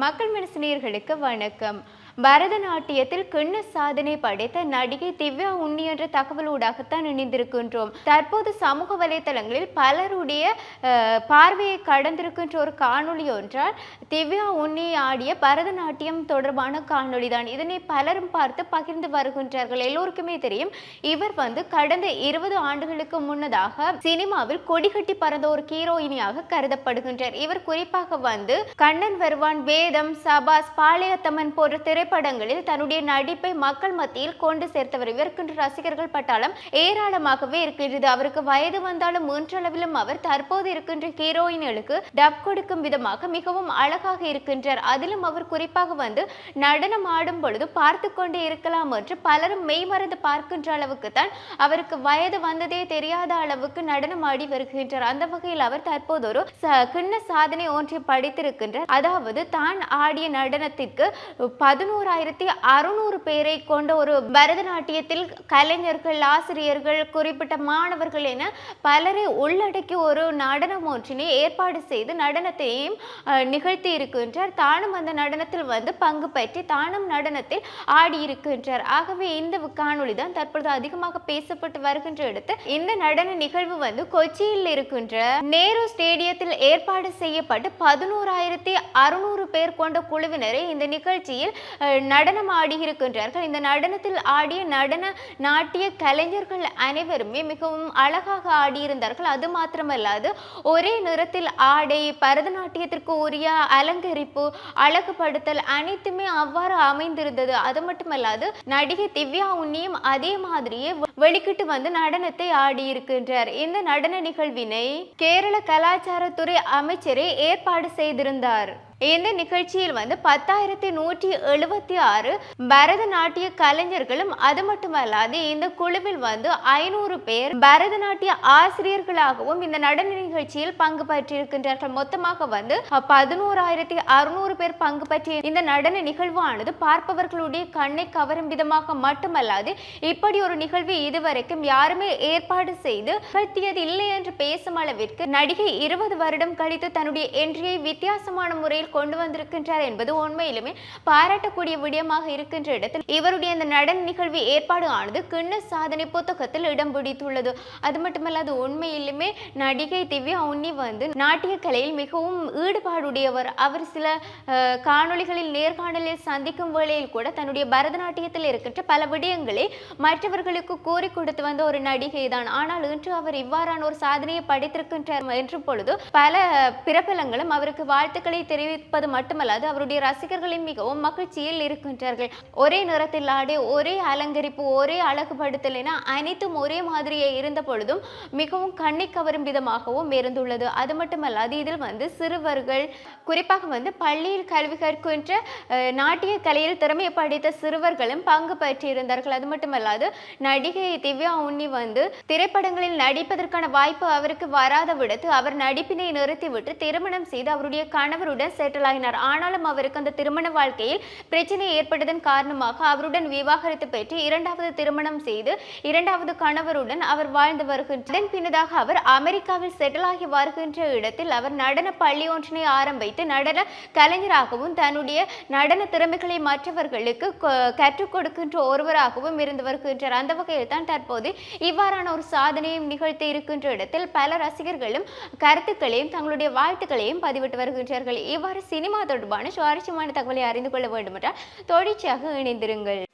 மக்கள் மனசினியர்களுக்கு வணக்கம். பரதநாட்டியத்தில் கிண்ண சாதனை படைத்த நடிகை திவ்யா உன்னி என்ற தகவலூடாகத்தான் இணைந்திருக்கின்றோம். தற்போது சமூக வலைதளங்களில் பலருடைய பார்வையை கடந்திருக்கின்ற ஒரு காணொளி ஒன்றால் திவ்யா உன்னி ஆடிய பரதநாட்டியம் தொடர்பான காணொளி தான் இதனை பலரும் பார்த்து பகிர்ந்து வருகின்றார்கள். எல்லோருக்குமே தெரியும் இவர் வந்து கடந்த இருபது ஆண்டுகளுக்கு முன்னதாக சினிமாவில் கொடிகட்டி பறந்த ஒரு ஹீரோயினியாக கருதப்படுகின்றார். இவர் குறிப்பாக வந்து கண்ணன் வருவான் வேதம் சபாஸ் பாளையத்தம்மன் போன்ற திரைப்படங்களில் தன்னுடைய நடிப்பை மக்கள் மத்தியில் கொண்டு சேர்த்தவர் இவருக்கின்ற ரசிகர்கள் பட்டாளம் ஏராளமாகவே இருக்கிறது அவருக்கு வயது வந்தாலும் மூன்றளவிலும் அவர் தற்போது இருக்கின்ற ஹீரோயின்களுக்கு டப் கொடுக்கும் விதமாக மிகவும் அழகாக இருக்கின்றார். அதிலும் அவர் குறிப்பாக வந்து நடனம் ஆடும் பொழுது பார்த்து கொண்டே இருக்கலாம் என்று பலரும் மெய்மறந்து பார்க்கின்ற அளவுக்கு தான் அவருக்கு வயது வந்ததே தெரியாத அளவுக்கு நடனம் ஆடி வருகின்றார். அந்த வகையில் அவர் தற்போது ஒரு கிண்ண சாதனை ஒன்றை படித்திருக்கின்றார். அதாவது தான் ஆடிய நடனத்திற்கு பதினோரு பதினோராயிரத்தி அறுநூறு பேரை கொண்ட ஒரு பரதநாட்டியத்தில் கலைஞர்கள் ஆசிரியர்கள் குறிப்பிட்ட மாணவர்கள் என பலரை உள்ளடக்கி ஒரு நடனம் ஒன்றினை ஏற்பாடு செய்து நடனத்தையும் நிகழ்த்தி இருக்கின்றார். தானும் அந்த நடனத்தில் வந்து பங்கு பற்றி தானும் நடனத்தில் ஆடியிருக்கின்றார் ஆகவே இந்த காணொளி தான் தற்பொழுது அதிகமாக பேசப்பட்டு வருகின்ற இடத்து. இந்த நடன நிகழ்வு வந்து கொச்சியில் இருக்கின்ற நேரு ஸ்டேடியத்தில் ஏற்பாடு செய்யப்பட்டு பதினோராயிரத்தி அறுநூறு பேர் கொண்ட குழுவினரை இந்த நிகழ்ச்சியில் நடனம் ஆடியிருக்கின்றார்கள் இந்த நடனத்தில் ஆடிய நடன நாட்டிய கலைஞர்கள் அனைவருமே மிகவும் அழகாக ஆடியிருந்தார்கள் அது மாத்திரமல்லாது ஒரே நிறத்தில் ஆடை பரதநாட்டியத்திற்கு உரிய அலங்கரிப்பு அழகுபடுத்தல் அனைத்துமே அவ்வாறு அமைந்திருந்தது. அது மட்டுமல்லாது நடிகை திவ்யா உன்னியும் அதே மாதிரியே வெளிக்கிட்டு வந்து நடனத்தை ஆடியிருக்கின்றார் இந்த நடன நிகழ்வினை கேரள கலாச்சாரத்துறை அமைச்சரே ஏற்பாடு செய்திருந்தார். இந்த நிகழ்ச்சியில் வந்து பத்தாயிரத்தி நூற்றி எழுபத்தி ஆறு பரதநாட்டிய கலைஞர்களும் அது மட்டுமல்லாது இந்த குழுவில் வந்து ஐநூறு பேர் பரதநாட்டிய ஆசிரியர்களாகவும் இந்த நடன நிகழ்ச்சியில் பங்கு பெற்றிருக்கின்றார்கள் மொத்தமாக வந்து பதினோராயிரத்தி அறுநூறு பேர் பங்கு பற்றிய இந்த நடன நிகழ்வானது பார்ப்பவர்களுடைய கண்ணை கவரும் விதமாக மட்டுமல்லாது இப்படி ஒரு நிகழ்வு இதுவரைக்கும் யாருமே ஏற்பாடு செய்து நிகழ்த்தியது இல்லை என்று பேசும் அளவிற்கு நடிகை இருபது வருடம் கழித்து தன்னுடைய என்றியை வித்தியாசமான முறையில் கொண்டு வந்திருக்கின்றார் என்பது உண்மையிலுமே பாராட்டக்கூடிய விடயமாக இருக்கின்ற இடத்தில் இவருடைய இந்த நடன நிகழ்வு ஏற்பாடு ஆனது கிண்ண சாதனை புத்தகத்தில் இடம் பிடித்துள்ளது. அது மட்டுமல்லாது உண்மையிலுமே நடிகை திவ்யா உன்னி வந்து நாட்டிய கலையில் மிகவும் ஈடுபாடுடையவர். அவர் சில காணொளிகளில் நேர்காணலில் சந்திக்கும் வேளையில் கூட தன்னுடைய பரதநாட்டியத்தில் இருக்கின்ற பல விடயங்களை மற்றவர்களுக்கு கூறி கொடுத்து வந்த ஒரு நடிகை தான். ஆனால் இன்று அவர் இவ்வாறான ஒரு சாதனையை படைத்திருக்கின்றார் என்று பொழுது பல பிரபலங்களும் அவருக்கு வாழ்த்துக்களை தெரிவிப்பது மட்டுமல்லாது அவருடைய ரசிகர்களும் மிகவும் மகிழ்ச்சியில் இருக்கின்றார்கள். ஒரே நிறத்தில் ஆடி ஒரே அலங்கரிப்பு ஒரே அழகுபடுத்தல் என அனைத்தும் ஒரே மாதிரியே இருந்த பொழுதும் மிகவும் கண்ணை கவரும் விதமாகவும் இருந்துள்ளது. அது மட்டுமல்லாது இதில் வந்து சிறுவர்கள் குறிப்பாக வந்து பள்ளியில் கல்வி கற்கின்ற நாட்டிய கலையில் திறமையை படைத்த சிறுவர்களும் பங்கு பெற்றிருந்தார்கள். அது மட்டுமல்லாது நடிகை திவ்யா உன்னி வந்து திரைப்படங்களில் நடிப்பதற்கான வாய்ப்பு அவருக்கு வராத விடத்து அவர் நடிப்பினை நிறுத்திவிட்டு திருமணம் செய்து அவருடைய கணவருடன் செட்டில் ஆகினார் ஆனாலும் அவருக்கு அந்த திருமண வாழ்க்கையில் பிரச்சனை ஏற்பட்டதன் காரணமாக அவருடன் விவாகரத்து பெற்று இரண்டாவது திருமணம் செய்து இரண்டாவது கணவருடன் அவர் வாழ்ந்து வருகின்ற பின்னதாக அவர் அமெரிக்காவில் செட்டில் ஆகி வருகின்ற இடத்தில் அவர் நடன பள்ளி ஒன்றினை ஆரம்பித்து நடன கலைஞராகவும் தன்னுடைய நடன திறமைகளை மற்றவர்களுக்கு கற்றுக் கொடுக்கின்ற ஒருவராகவும் இருந்து வருகின்றார். அந்த வகையில் தான் தற்போது இவ்வாறான ஒரு சாதனையும் நிகழ்த்தி இருக்கின்ற இடத்தில் பல ரசிகர்களும் கருத்துக்களையும் தங்களுடைய வாழ்த்துக்களையும் பதிவிட்டு வருகின்றார்கள். இவ்வாறு சினிமா தொடர்பான சுவாரஸ்யமான தகவலை அறிந்து கொள்ள வேண்டுமென்றால் தொடர்ச்சியாக இணைந்திருங்கள்.